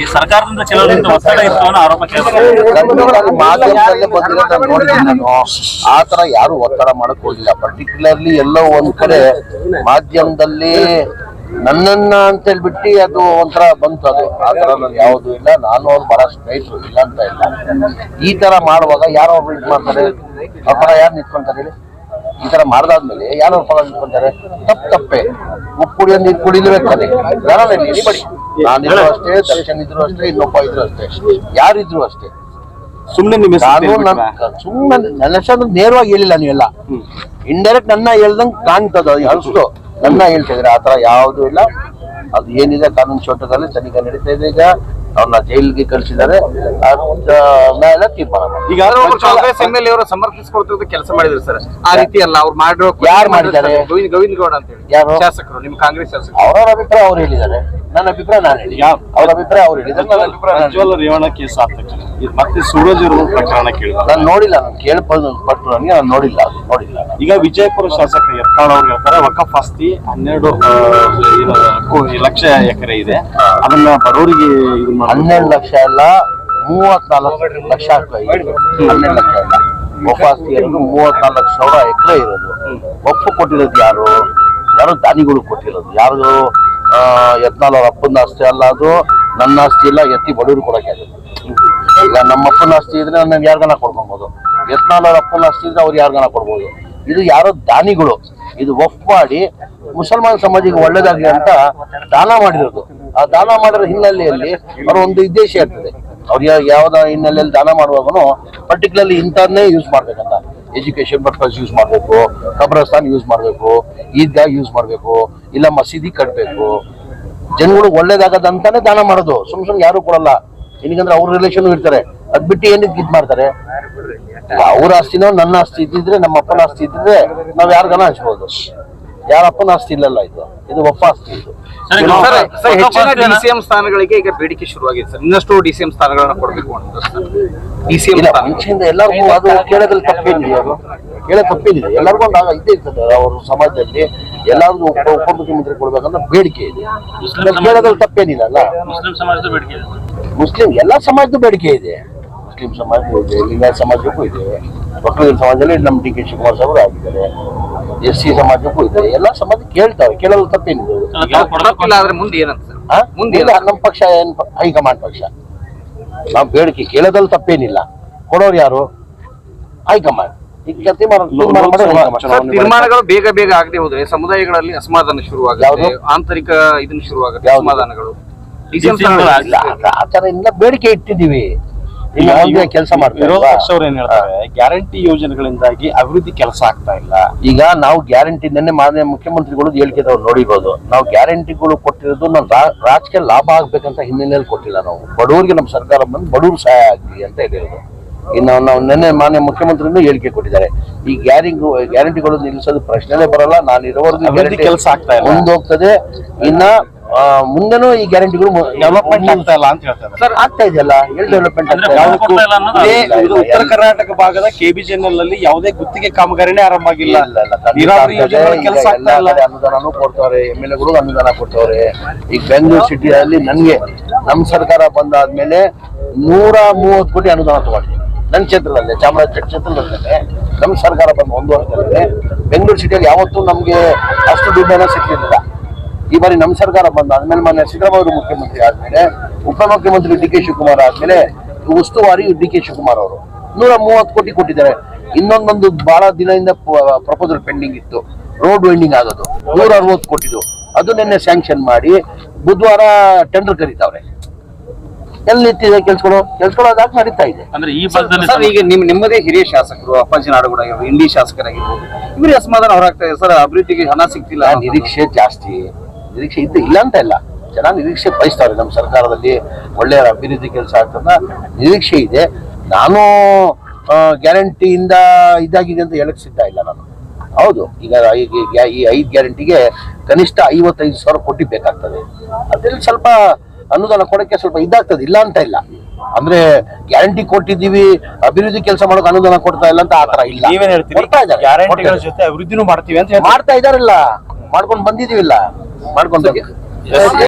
ಈ ಸರ್ಕಾರದಿಂದ ಕೆಲವರಿಂದ ಒತ್ತಡ ಇತ್ತು ಅನ್ನೋ ಆರೋಪ ಕೇಳಿದ್ರು. ಕನ್ನಡದಲ್ಲಿ ಮಾಧ್ಯಮದಲ್ಲೇ ಬಂದಿರೋದು ನಾನು ನೋಡಿದ್ದೀನಿ ನಾನು. ಆ ತರ ಯಾರು ಒತ್ತಡ ಮಾಡಕ್ ಹೋಗಿಲ್ಲ. ಪರ್ಟಿಕ್ಯುಲರ್ಲಿ ಎಲ್ಲೋ ಒಂದ್ ಕಡೆ ಮಾಧ್ಯಮದಲ್ಲಿ ನನ್ನನ್ನ ಅಂತ ಹೇಳ್ಬಿಟ್ಟು ಅದು ಒಂಥರ ಬಂತು ಅದು. ಆ ತರ ನನ್ ಯಾವ್ದು ಇಲ್ಲ. ನಾನು ಅವ್ರು ಬಹಳ ಸ್ಟ್ರೈಟ್ ಇಲ್ಲ ಅಂತ ಇಲ್ಲ. ಈ ತರ ಮಾಡುವಾಗ ಯಾರೋ ಇದು ಮಾಡ್ತಾರೆ? ಅವ್ರ ಯಾರು ನಿಂತ್ಕೊಂತಾರೆ ಈ ತರ ಮಾಡ್ದಾದ್ಮೇಲೆ ಯಾರು ಫಲ ಇಟ್ಕೊಂತಾರೆ ತಪ್ಪು ತಪ್ಪೆ. ಉಪ್ಪು ಕುಡಿಯೋ ನೀರು ಕುಡಿಲೇಬೇಕಾದ್ರೆ ಬಡಿ ನಾನಿದ್ರು ಅಷ್ಟೇ ದರ್ಶನ್ ಇದ್ರು ಅಷ್ಟೇ ಇನ್ನೊಬ್ಬ ಇದ್ರು ಅಷ್ಟೇ. ಯಾರಿದ್ರು ಅಷ್ಟೇ. ಸುಮ್ನೆ ನಿಮ್ಮ ನಾನು ನನ್ನ ಸುಮ್ಮನೆ ನನ್ನ ಹೆಸರು ನೇರವಾಗಿ ಹೇಳಿಲ್ಲ ನೀವೆಲ್ಲ. ಇಂಡೈರೆಕ್ಟ್ ನನ್ನ ಹೇಳ್ದಂಗ್ ಕಾಣ್ತದ ಅನ್ಸ್ತು. ನನ್ನ ಹೇಳ್ತಿದ್ರೆ ಆತರ ಯಾವ್ದು ಇಲ್ಲ. ಅದು ಏನಿದೆ ಕಾನೂನು ಚೋಟದಲ್ಲಿ ತನಿಖೆ ನಡೀತಾ ಇದೆ ಈಗ. ಅವ್ರನ್ನ ಜೈಲ್ಗೆ ಕಳಿಸಿದ್ದಾರೆ. ಮೇಲೆ ತೀರ್ಮಾನ ಮಾಡ್ತಾರೆ. ಈಗ ಕಾಂಗ್ರೆಸ್ ಎಂ ಎಲ್ ಅವರು ಸಮರ್ಥಿಸ್ಕೊಳ್ತಿರೋದು ಕೆಲಸ ಮಾಡಿದ್ರು ಸರ್. ಆ ರೀತಿ ಅಲ್ಲ ಅವ್ರು ಮಾಡಿರೋ ಯಾರು ಮಾಡಿದ್ದಾರೆ? ಗೋವಿಂದ ಗೋವಿಂದ ಗೌಡ ಅಂತ ಹೇಳಿ. ಯಾರು? ಶಾಸಕರು ನಿಮ್ ಕಾಂಗ್ರೆಸ್ ಶಾಸಕರು. ಅವರ ಅಭಿಪ್ರಾಯ ಅವ್ರು ಹೇಳಿದ್ದಾರೆ. ನನ್ನ ಅಭಿಪ್ರಾಯ ನಾನು ಹೇಳಿ ಅವ್ರ ಅಭಿಪ್ರಾಯ ಅವ್ರು ಹೇಳಿದರು. ನನ್ನ ಅಭಿಪ್ರಾಯ ಪ್ರಜ್ವಲ್ ರೇವಣ್ಣ ಕೇಸ್ ಆದ ತಕ್ಷಣ ಇದು ಮತ್ತೆ ಸೂರಜ್ ಇರುವ ಪ್ರಕರಣ ಕೇಳಿ ನಾನು ನೋಡಿಲ್ಲ ನಾನು ಕೇಳ್ಬೋದು ಪಟ್ಟು ನನಗೆ ನಾನು ನೋಡಿಲ್ಲ ನೋಡಿಲ್ಲ. ಈಗ ವಿಜಯಪುರ ಶಾಸಕ ಯತ್ನಾಳ್ ಅವ್ರು ಹೇಳ್ತಾರೆ ವಕಫ್ ಆಸ್ತಿ ಹನ್ನೆರಡು ಲಕ್ಷ ಎಕರೆ ಇದೆ. ಅದನ್ನ ಬಡವರಿಗೆ. ಹನ್ನೆರಡು ಲಕ್ಷ ಅಲ್ಲ ಮೂವತ್ನಾಲ್ಕು ಲಕ್ಷ ಹನ್ನೆರಡು ಲಕ್ಷ ಅಲ್ಲ. ವಕಫ್ ಇರೋದು ಮೂವತ್ನಾಲ್ಕು ಸಾವಿರ ಎಕರೆ ಇರೋದು. ಒಪ್ಪು ಕೊಟ್ಟಿರೋದು ಯಾರು? ಯಾರು ದಾನಿಗಳು ಕೊಟ್ಟಿರೋದು? ಯಾರು ಯತ್ನಾಳ್ ಅವ್ರ ಅಪ್ಪನ ಆಸ್ತಿ ಅಲ್ಲ ಅದು. ನನ್ನ ಆಸ್ತಿ ಇಲ್ಲ, ಎತ್ತಿ ಬಡವರು ಕೊಡಕ್ಕೆ ಈಗ ನಮ್ಮ ಅಪ್ಪನ ಆಸ್ತಿ ಇದ್ರೆ ನಾನು ಯಾರ್ಗನ ಕೊಡ್ಕೊಬೋದು? ಯತ್ನಾಲ್ ಅವ್ರ ಅಪ್ಪನ ಆಸ್ತಿ ಇದ್ರೆ ಅವ್ರು ಯಾರ್ಗನ ಕೊಡ್ಬೋದು? ಇದು ಯಾರೋ ದಾನಿಗಳು. ಇದು ಒಫ್ ಮಾಡಿ ಮುಸಲ್ಮಾನ್ ಸಮಾಜಕ್ಕೆ ಒಳ್ಳೇದಾಗಲಿ ಅಂತ ದಾನ ಮಾಡಿರೋದು. ಆ ದಾನ ಮಾಡಿರೋ ಹಿನ್ನೆಲೆಯಲ್ಲಿ ಅವರ ಒಂದು ಉದ್ದೇಶ ಇರ್ತದೆ. ಅವ್ರು ಯಾವ ಯಾವ್ದ ಹಿನ್ನೆಲೆಯಲ್ಲಿ ದಾನ ಮಾಡುವಾಗನು ಪರ್ಟಿಕ್ಯುಲರ್ಲಿ ಇಂಥದ್ದನ್ನೇ ಯೂಸ್ ಮಾಡ್ಬೇಕಂತ. ಎಜುಕೇಶನ್ ಪರ್ಪಸ್ ಯೂಸ್ ಮಾಡಬೇಕು, ಕಬ್ರಸ್ತಾನ್ ಯೂಸ್ ಮಾಡಬೇಕು ಈದ್ಗಾ ಯೂಸ್ ಮಾಡಬೇಕು, ಇಲ್ಲ ಮಸೀದಿ ಕಟ್ಟಬೇಕು ಜನಗಳು ಒಳ್ಳೇದಾಗದಂತಾನೆ ದಾನ ಮಾಡೋದು. ಸುಮ್ ಸುಮ್ನೆ ಯಾರು ಕೊಡಲ್ಲ. ಏನಕ್ಕಂದ್ರೆ ಅವ್ರ ರಿಲೇಷನ್ ಇರ್ತಾರೆ. ಅದ್ ಬಿಟ್ಟು ಏನಕ್ಕೆ ಇದ್ ಮಾಡ್ತಾರೆ? ಅವ್ರ ಆಸ್ತಿನೋ ನನ್ನ ಆಸ್ತಿ ಇದ್ದಿದ್ರೆ, ನಮ್ಮ ಅಪ್ಪನ ಆಸ್ತಿ ಇದ್ದಿದ್ರೆ ನಾವ್ ಯಾರಿಗಾನ ಹಂಚ್ಬೋದು? ಯಾರ ಅಪ್ಪನ ಆಸ್ತಿ ಇಲ್ಲಲ್ಲ ಇದು? ಇದು ಒಪ್ಪ ಆಸ್ತಿ ಇದು. ಸರ್, ಹೆಚ್ಚಿನ ಡಿಸಿಎಂ ಸ್ಥಾನಗಳಿಗೆ ಈಗ ಬೇಡಿಕೆ ಶುರುವಾಗಿದೆ ಸರ್. ಇನ್ನಷ್ಟು ಡಿಸಿಎಂ ಸ್ಥಾನಗಳನ್ನ ಕೊಡಬೇಕು ಅಂತ ಡಿಸಿಎಂ ಮುಂಚೆಯಿಂದ ಎಲ್ಲರಿಗೂ ಅದು ಕೇಳೋದ್ರಲ್ಲಿ ತಪ್ಪೇನಿದೆ ಅದು. ಕೇಳೋ ತಪ್ಪೇನಿದೆ ಎಲ್ಲರಿಗೂ ಒಂದು ಆಗ ಇದ್ದೇ ಇರ್ತದೆ. ಅವರು ಸಮಾಜದಲ್ಲಿ ಎಲ್ಲರಿಗೂ ಉಪ ಉಪಮುಖ್ಯಮಂತ್ರಿ ಕೊಡ್ಬೇಕಂತ ಬೇಡಿಕೆ ಇದೆ. ಕೇಳೋದ್ರಲ್ಲಿ ತಪ್ಪೇನಿಲ್ಲ ಅಲ್ಲ? ಮುಸ್ಲಿಂ ಸಮಾಜದ ಬೇಡಿಕೆ ಇದೆ. ಮುಸ್ಲಿಂ ಎಲ್ಲ ಸಮಾಜದ ಬೇಡಿಕೆ ಇದೆ. ಮುಸ್ಲಿಂ ಸಮಾಜಕ್ಕೂ ಇದೆ ಲಿಂಗಾಯತ ಸಮಾಜಕ್ಕೂ ಇದೆ. ಒಕ್ಕಲಿಗರ ಸಮಾಜದಲ್ಲಿ ನಮ್ಮ ಡಿ ಕೆ ಶಿವಕುಮಾರ್ ಸಾಹೇಬರು ಆಗಿದ್ದಾರೆ. ಎಸ್ ಸಿ ಸಮಾಜಕ್ಕೂ ಇದೆ. ಎಲ್ಲ ಸಮಾಜ ಕೇಳ್ತಾರೆ. ಕೇಳಲು ತಪ್ಪೇನಿದೆ ಅದು? ಅಲ್ಲ, ತಾವು ಕೊಡ್ಬೇಕು ಕೊಡಕ್ಕಿಲ್ಲ ಆದ್ರೆ ಮುಂದೆ ಏನಂತ ಸರ್? ಮುಂದೆ ನಮ್ಮ ಪಕ್ಷ ಏನ್ ಹೈಕಮಾಂಡ್ ಪಕ್ಷ. ನಾವು ಬೇಡಿಕೆ ಕೇಳೋದ್ರಲ್ಲಿ ತಪ್ಪೇನಿಲ್ಲ. ಕೊಡೋರು ಯಾರು? ಹೈಕಮಾಂಡ್. ತೀರ್ಮಾನಗಳು ಬೇಗ ಬೇಗ ಆಗದೆ ಹೋದ್ರೆ ಸಮುದಾಯಗಳಲ್ಲಿ ಅಸಮಾಧಾನ ಶುರುವಾಗುತ್ತೆ? ಆಂತರಿಕ ಇದನ್ನ ಶುರುವಾಗುತ್ತೆ? ಅಸಮಾಧಾನಗಳು. ಡಿಸಿಎಂ DCM ಗಳು ಇಲ್ಲ ಆ- ಆ ತರ ಇಲ್ಲ ಬೇಡಿಕೆ ಇಟ್ಟಿದ್ದೀವಿ. ಈಗ ಕೆಲಸ ಮಾಡ್ತಾರೆ ಏನ್ ಹೇಳ್ತಾರೆ? ಗ್ಯಾರಂಟಿ ಯೋಜನೆಗಳಿಂದಾಗಿ ಅಭಿವೃದ್ಧಿ ಕೆಲಸ ಆಗ್ತಾ ಇಲ್ಲ. ಈಗ ನಾವು ಗ್ಯಾರಂಟಿ ನಿನ್ನೆ ಮಾನ್ಯ ಮುಖ್ಯಮಂತ್ರಿಗಳು ಹೇಳಿಕೆದವ್ರು ನೋಡಿರ್ಬೋದು. ನಾವು ಗ್ಯಾರಂಟಿಗಳು ಕೊಟ್ಟಿರೋದು ನಾವು ರಾಜಕೀಯ ಲಾಭ ಆಗ್ಬೇಕಂತ ಹಿನ್ನೆಲೆಯಲ್ಲಿ ಕೊಟ್ಟಿಲ್ಲ ನಾವು. ಬಡವರಿಗೆ ನಮ್ಮ ಸರ್ಕಾರ ಬಂದು ಬಡವರು ಸಹಾಯ ಆಗ್ಲಿ ಅಂತ ಹೇಳಿರೋದು. ಇನ್ನು ನಾವು ನಿನ್ನೆ ಮಾನ್ಯ ಮುಖ್ಯಮಂತ್ರಿನೂ ಹೇಳಿಕೆ ಕೊಟ್ಟಿದ್ದಾರೆ. ಈ ಗ್ಯಾರಿಂಗ್ ಗ್ಯಾರಂಟಿಗಳು ನಿಲ್ಲಿಸೋದು ಪ್ರಶ್ನೆನೇ ಬರಲ್ಲ. ನಾನು ಇರೋವರೆಗೂ ಕೆಲಸ ಆಗ್ತಾ ಇಲ್ಲ. ಮುಂದೋಗ್ತದೆ. ಇನ್ನ ಮುಂದೆನೂ ಈ ಗ್ಯಾರಂಟಿಗಳು ಡೆವಲಪ್ಮೆಂಟ್ ಆಗ್ತಾ ಇಲ್ಲ ಅಂತ ಹೇಳ್ತಾರೆ. ಸರ್ ಆಗ್ತಾ ಇದೆಯಲ್ಲ ಎಲ್ಲಿ ಡೆವಲಪ್ಮೆಂಟ್ ಉತ್ತರ ಕರ್ನಾಟಕ ಭಾಗದ ಕೆಬಿಜಿಎನ್ಎಲ್ ಅಲ್ಲಿ ಯಾವುದೇ ಗುತ್ತಿಗೆ ಕಾಮಗಾರಿನೇ ಆರಂಭ ಆಗಿಲ್ಲ. ಕೆಲಸ ಅನುದಾನನೂ ಕೊಡ್ತವ್ರೆ ಎಂ ಎಲ್ ಎಗಳು ಅನುದಾನ ಕೊಡ್ತಾವ್ರೆ. ಈಗ ಬೆಂಗಳೂರು ಸಿಟಿಯಲ್ಲಿ ನನ್ಗೆ ನಮ್ ಸರ್ಕಾರ ಬಂದಾದ್ಮೇಲೆ ನೂರ ಮೂವತ್ತು ಕೋಟಿ ಅನುದಾನ ತಗೊಂಡಿದೆ. ನನ್ನ ಕ್ಷೇತ್ರದಲ್ಲೇ ಚಾಮರಾಜ ಕ್ಷೇತ್ರದಲ್ಲೇ. ನಮ್ಮ ಸರ್ಕಾರ ಬಂದ ಒಂದು ವರ್ಷದಲ್ಲಿ ಬೆಂಗಳೂರು ಸಿಟಿಯಲ್ಲಿ ಯಾವತ್ತೂ ನಮಗೆ ಅಷ್ಟು ದುಡ್ಡನ್ನ ಸಿಕ್ಕಿರಲಿಲ್ಲ ಈ ಬಾರಿ ನಮ್ಮ ಸರ್ಕಾರ ಬಂದ ಆದ್ಮೇಲೆ ಮೊನ್ನೆ ಸಿದ್ದರಾಮಯ್ಯ ಮುಖ್ಯಮಂತ್ರಿ ಆದ್ಮೇಲೆ ಉಪಮುಖ್ಯಮಂತ್ರಿ ಡಿ ಕೆ ಶಿವಕುಮಾರ್ ಆದ್ಮೇಲೆ ಉಸ್ತುವಾರಿ ಡಿ ಕೆ ಶಿವಕುಮಾರ್ ಅವರು. ನೂರ ಮೂವತ್ತು ಕೋಟಿ ಕೊಟ್ಟಿದ್ದಾರೆ. ಇನ್ನೊಂದೊಂದು ಬಹಳ ದಿನದಿಂದ ಪ್ರಪೋಸಲ್ ಪೆಂಡಿಂಗ್ ಇತ್ತು. ರೋಡ್ ವೈಂಡಿಂಗ್ ಆಗೋದು ನೂರ ಅರವತ್ತು ಕೋಟಿದು. ಅದು ನಿನ್ನೆ ಸ್ಯಾಂಕ್ಷನ್ ಮಾಡಿ ಬುಧವಾರ ಟೆಂಡರ್ ಕರೀತಾವ್ರೆ. ಎಲ್ಲಿ ನಿಂತಿದೆ ಕೆಲ್ಸಗಳು? ಕೆಲ್ಸಗಳು ಅದಾಗ ನಡೀತಾ ಇದೆ. ಅಂದ್ರೆ ಈ ಸರ್ ಈಗ ನಿಮ್ ನಿಮ್ಮದೇ ಹಿರಿಯ ಶಾಸಕರು ಅಪ್ಪಾಜಿ ನಾಡಗೌಡ ಇಂಡಿ ಶಾಸಕರಾಗಿರ್ಬೋದು ಇವ್ರಿಗೆ ಅಸಮಾಧಾನ ಹೊರಾಗ್ತಾ ಇದೆ ಸರ್ ಅಭಿವೃದ್ಧಿಗೆ ಹಣ ಸಿಗ್ತಿಲ್ಲ. ನಿರೀಕ್ಷೆ ಜಾಸ್ತಿ. ನಿರೀಕ್ಷೆ ಇದ್ದು ಇಲ್ಲ ಅಂತ ಇಲ್ಲ. ಜನ ನಿರೀಕ್ಷೆ ಬಯಸ್ತಾರೆ. ನಮ್ಮ ಸರ್ಕಾರದಲ್ಲಿ ಒಳ್ಳೆಯ ಅಭಿವೃದ್ಧಿ ಕೆಲಸ ಆಗ್ತದ ನಿರೀಕ್ಷೆ ಇದೆ. ನಾನು ಗ್ಯಾರಂಟಿಯಿಂದ ಇದಾಗಿದೆ ಅಂತ ಹೇಳಕ್ ಸಿದ್ಧ ಇಲ್ಲ ನಾನು. ಹೌದು ಈಗ ಈ ಐದು ಗ್ಯಾರಂಟಿಗೆ ಕನಿಷ್ಠ ಐವತ್ತೈದು ಸಾವಿರ ಕೋಟಿ ಬೇಕಾಗ್ತದೆ. ಅದ್ರಲ್ಲಿ ಸ್ವಲ್ಪ ಅನುದಾನ ಕೊಡಕ್ಕೆ ಸ್ವಲ್ಪ ಇದಾಗ್ತದೆ. ಇಲ್ಲ ಅಂತ ಇಲ್ಲ. ಅಂದ್ರೆ ಗ್ಯಾರಂಟಿ ಕೊಟ್ಟಿದ್ದೀವಿ ಅಭಿವೃದ್ಧಿ ಕೆಲಸ ಮಾಡೋಕೆ ಅನುದಾನ ಕೊಡ್ತಾ ಇಲ್ಲ ಅಂತ ಆತರ ಇಲ್ಲ. ನೀವೇನ್ ಹೇಳ್ತಾರೆ? ಮಾಡ್ತಾ ಇದಾರಲ್ಲ. ಮಾಡ್ಕೊಂಡು ಬಂದಿದೀವಿಲ್ಲ ಮಾಡ್ಕೊಂಡು